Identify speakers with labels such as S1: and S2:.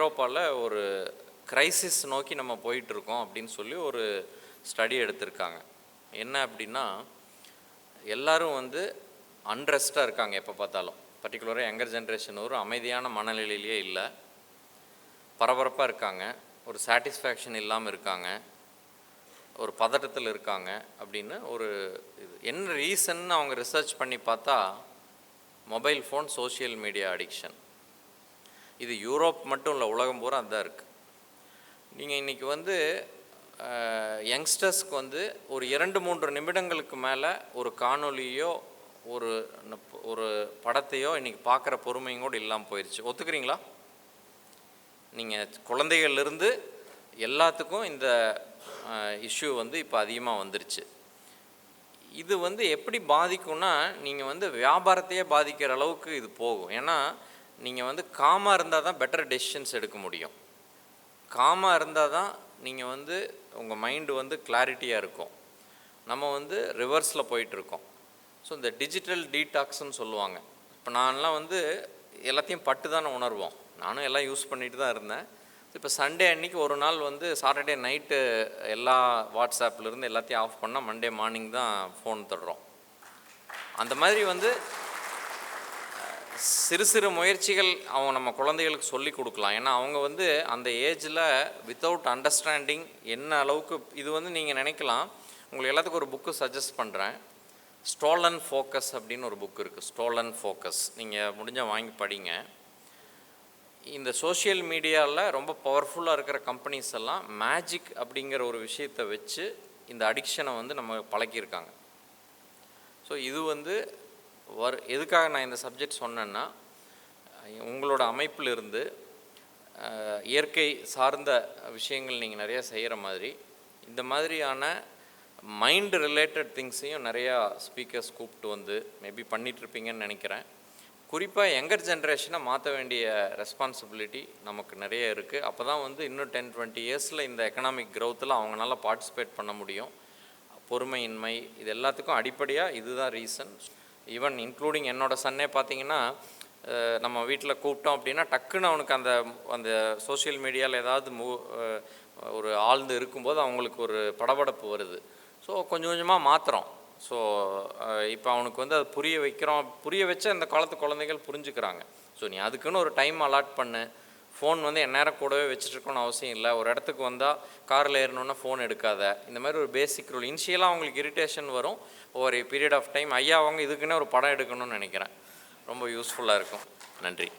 S1: ஐரோப்பாவில் ஒரு கிரைசிஸ் நோக்கி நம்ம போயிட்டுருக்கோம் அப்படின்னு சொல்லி ஒரு ஸ்டடி எடுத்திருக்காங்க. என்ன அப்படின்னா எல்லோரும் வந்து அன்ரெஸ்ட்டாக இருக்காங்க எப்போ பார்த்தாலும். பர்டிகுலராக யங்கர் ஜென்ரேஷன் ஒரு அமைதியான மனநிலையிலேயே இல்லை. பரபரப்பாக இருக்காங்க. ஒரு சாட்டிஸ்ஃபேக்ஷன் இல்லாமல் இருக்காங்க. ஒரு பதட்டத்தில் இருக்காங்க அப்படின்னு ஒரு இது. என்ன ரீசன் அவங்க ரிசர்ச் பண்ணி பார்த்தா mobile phone social media addiction இது யூரோப் மட்டும் இல்லை உலகம் பூரா அதுதான் இருக்குது நீங்கள் இன்றைக்கி வந்து யங்ஸ்டர்ஸ்க்கு வந்து ஒரு இரண்டு மூன்று நிமிடங்களுக்கு மேலே ஒரு காணொலியோ ஒரு ஒரு படத்தையோ இன்றைக்கி பார்க்குற பொறுமையும் கூட இல்லாமல் போயிடுச்சு ஒத்துக்கிறீங்களா? நீங்கள் குழந்தைகள்லேருந்து எல்லாத்துக்கும் இந்த இஷ்யூ வந்து இப்போ அதிகமாக வந்துருச்சு. இது வந்து எப்படி பாதிக்கும்னா நீங்கள் வந்து வியாபாரத்தையே பாதிக்கிற அளவுக்கு இது போகும். ஏன்னா நீங்கள் வந்து காமாக இருந்தால் தான் பெட்டர் டெசிஷன்ஸ் எடுக்க முடியும். காமாக இருந்தால் தான் நீங்கள் வந்து உங்கள் மைண்டு வந்து கிளாரிட்டியாக இருக்கும். நம்ம வந்து ரிவர்ஸில் போயிட்டுருக்கோம் ஸோ இந்த டிஜிட்டல் டீடாக்ஸ்ன்னு சொல்லுவாங்க. இப்போ நான்லாம் வந்து எல்லாத்தையும் பட்டு தானே உணர்வோம். நானும் எல்லாம் யூஸ் பண்ணிட்டு தான் இருந்தேன். இப்போ சண்டே அன்னைக்கு ஒரு நாள் வந்து சாட்டர்டே நைட்டு எல்லா வாட்ஸ்அப்லேருந்து எல்லாத்தையும் ஆஃப் பண்ணால் மண்டே மார்னிங் தான் ஃபோன் தடுறோம். அந்த மாதிரி வந்து சிறு சிறு முயற்சிகள் அவங்க நம்ம குழந்தைகளுக்கு சொல்லி கொடுக்கலாம். ஏன்னா அவங்க வந்து அந்த ஏஜில் வித்தவுட் அண்டர்ஸ்டாண்டிங் என்ன அளவுக்கு இது வந்து நீங்கள் நினைக்கலாம். உங்களுக்கு எல்லாத்துக்கும் ஒரு புக்கு சஜஸ்ட் பண்ணுறேன் ஸ்டோலன் ஃபோக்கஸ் அப்படின்னு ஒரு புக் இருக்குது ஸ்டோலன் ஃபோக்கஸ் நீங்கள் முடிஞ்சால் வாங்கி படிங்க. இந்த சோஷியல் மீடியாவில் ரொம்ப பவர்ஃபுல்லாக இருக்கிற கம்பெனிஸ் எல்லாம் மேஜிக் அப்படிங்கிற ஒரு விஷயத்தை வச்சு இந்த அடிக்ஷனை வந்து நம்ம பழக்கியிருக்காங்க. ஸோ இது வந்து வர் எதுக்காக நான் இந்த சப்ஜெக்ட் சொன்னேன்னா உங்களோட அமைப்பில் இருந்து இயற்கை சார்ந்த விஷயங்கள் நீங்கள் நிறையா செய்கிற மாதிரி இந்த மாதிரியான மைண்டு ரிலேட்டட் திங்ஸையும் நிறையா ஸ்பீக்கர்ஸ் கூப்பிட்டு வந்து மேபி பண்ணிகிட்ருப்பீங்கன்னு நினைக்கிறேன். குறிப்பாக யங்கர் ஜென்ரேஷனை மாற்ற வேண்டிய ரெஸ்பான்சிபிலிட்டி நமக்கு நிறைய இருக்குது அப்போ தான் வந்து இன்னும் டென் டுவெண்ட்டி இயர்ஸில் இந்த எக்கனாமிக் க்ரௌத்தில் அவங்களால பார்ட்டிசிபேட் பண்ண முடியும். பொறுமையின்மை இது எல்லாத்துக்கும் அடிப்படையாக இதுதான் ரீசன் ஈவன் இன்க்ளூடிங் என்னோட சன்னே பார்த்தீங்கன்னா நம்ம வீட்டில் கூப்பிட்டோம் அப்படின்னா டக்குன்னு அவனுக்கு அந்த அந்த சோஷியல் மீடியாவில் ஏதாவது மூ ஒரு ஆழ்ந்து இருக்கும்போது அவங்களுக்கு ஒரு படபடப்பு வருது. ஸோ கொஞ்சம் கொஞ்சமாக மாற்றுறோம் ஸோ இப்போ அவனுக்கு வந்து அது புரிய வைக்கிறோம். புரிய வச்சு அந்த காலத்து குழந்தைகள் புரிஞ்சுக்கிறாங்க. ஸோ நீ அதுக்குன்னு ஒரு டைம் அலாட் பண்ணு. ஃபோன் வந்து எந்நேரம் கூடவே வச்சுட்ருக்கணும்னு அவசியம் இல்லை. ஒரு இடத்துக்கு வந்தால் காரில் ஏறணுன்னா ஃபோன் எடுக்காத. இந்த மாதிரி ஒரு பேசிக் ரூல் இனிஷியலாக அவங்களுக்கு இரிட்டேஷன் வரும். ஒரு பீரியட் ஆஃப் டைம் ஐயா அவங்க இதுக்குன்னே ஒரு படம் எடுக்கணும்னு நினைக்கிறேன். ரொம்ப யூஸ்ஃபுல்லாக இருக்கும். நன்றி.